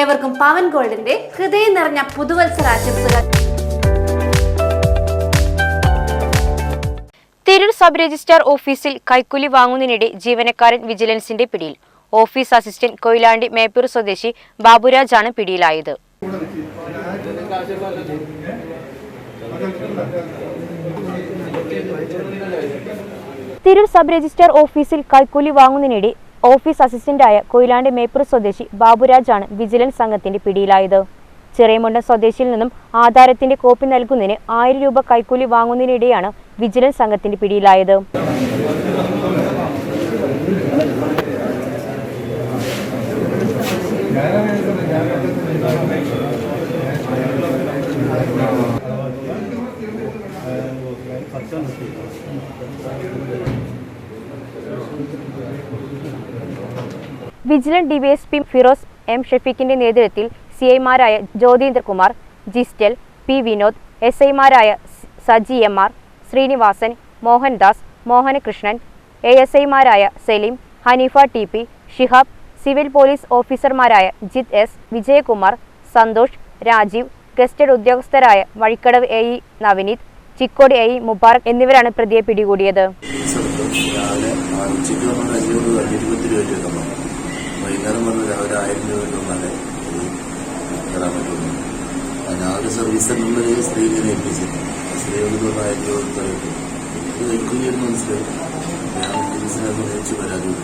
ഏവർക്കും പവൻ ഗോൾഡിന്റെ ഹൃദയം നിറഞ്ഞ പുതുവത്സര ആശംസകൾ തിരൂർ സബ് രജിസ്ട്രാർ ഓഫീസിൽ കൈക്കൂലി വാങ്ങുന്നതിനിടെ ജീവനക്കാരൻ വിജിലൻസിന്റെ പിടിയിൽ. ഓഫീസ് അസിസ്റ്റന്റ് കൊയിലാണ്ടി മേപ്പൂർ സ്വദേശി ബാബുരാജാണ് പിടിയിലായത്. തിരൂർ സബ് രജിസ്ട്രാർ ഓഫീസിൽ കൈക്കൂലി വാങ്ങുന്നതിനിടെ ഓഫീസ് അസിസ്റ്റന്റായ കൊയിലാണ്ടി മേപ്പൂർ സ്വദേശി ബാബുരാജാണ് വിജിലൻസ് സംഘത്തിന്റെ പിടിയിലായത്. ചെറിയമുണ്ട സ്വദേശിയിൽ നിന്നും ആധാരത്തിന്റെ കോപ്പി നൽകുന്നതിന് ആയിരം രൂപ കൈക്കൂലി വാങ്ങുന്നതിനിടെയാണ് വിജിലൻസ് സംഘത്തിന്റെ പിടിയിലായത്. വിജിലൻസ് ഡിവൈഎസ്പി ഫിറോസ് എം ഷെഫീഖിന്റെ നേതൃത്വത്തിൽ സി ഐമാരായ ജ്യോതീന്ദ്രകുമാർ ജിസ്റ്റൽ പി വിനോദ് എസ് ഐമാരായ Saji M R Srinivasan Mohandas Mohanakrishnan A S ഐമാരായ Salim Hanifa T P Shihab civil police ഓഫീസർമാരായ Jith S Vijayakumar Santhosh Rajeev gazetted ഉദ്യോഗസ്ഥരായ Vazhikkadavu A E Navaneeth Chikkod A E Mubarak എന്നിവരാണ് പ്രതിയെ പിടികൂടിയത്. വൈകുന്നേരം വന്ന് രാവിലെ ആയിരം രൂപ ഇത് തരാൻ പറ്റുള്ളൂ. ആ ഒരു സർവീസ് സ്ത്രീയെ ഏൽപ്പിച്ചിരുന്നു. ആ സ്ത്രീകൾക്ക് ആയിരം രൂപ കൊടുത്താൽ ഇത് കൈക്കൂലിയെന്ന് മനസ്സിലായി? ഞാൻ വിജിലൻസിനെ വിളിച്ച് പരാതി